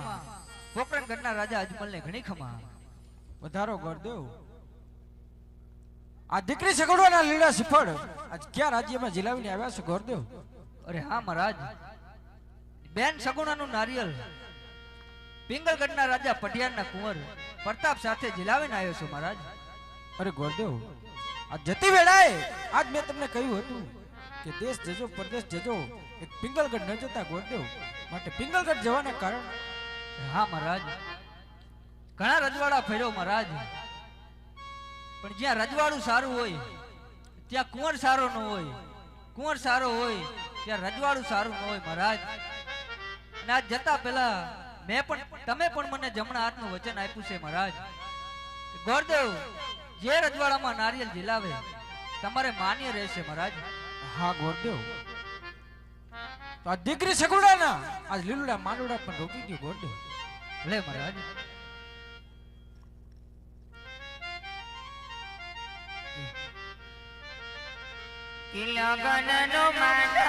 ખમા. ઘરના રાજા અજમલને ઘણી ખમા. વધારો ગોરદેવ આ દીકરી સગડવાના લીલા સિફળ આજ ક્યાં રાજ્યમાં જીલાવીને આવ્યા છે? ગોરદેવ અરે હા, મહારાજ. બેન સગુણાનું નારિયેલ. પિંગલગઢના રાજા પટિયાના કુંવર પ્રતાપ સાથે જીલાવીને આવ્યો છું, મહારાજ. અરે ગોરદેવ આ જતી વેળાએ આજ મેં તમને કહ્યું હતું કે દેશ જજો, પરદેશ જજો. એક પિંગલગઢ ન જતા ગોરદેવ માટે પિંગલગઢ જવાના કારણ હા, મહારાજ. ઘણા રજવાડા ફેર્યો, મહારાજ. પણ જ્યાં રજવાડું સારું હોય, ત્યાં કુંવર સારો ન હોય. કુંવર સારો હોય, ત્યાં રજવાડું સારું ન હોય, મહારાજ. અને આ જતા પહેલા મેં પણ, તમે પણ મને જમણા હાથનું વચન આપ્યું છે, મહારાજ. ગોરદેવ, જે રજવાડામાં નારિયેલ ઝીલાવે તમારે માન્ય રહેશે, મહારાજ. હા, ગોરદેવ. તો આ દીકરી સગુડાના. આજ લીલુડા માંડુડા પણ રોકી ગયો ગોરદેવ ભલે મહારાજ ગણનો માંડો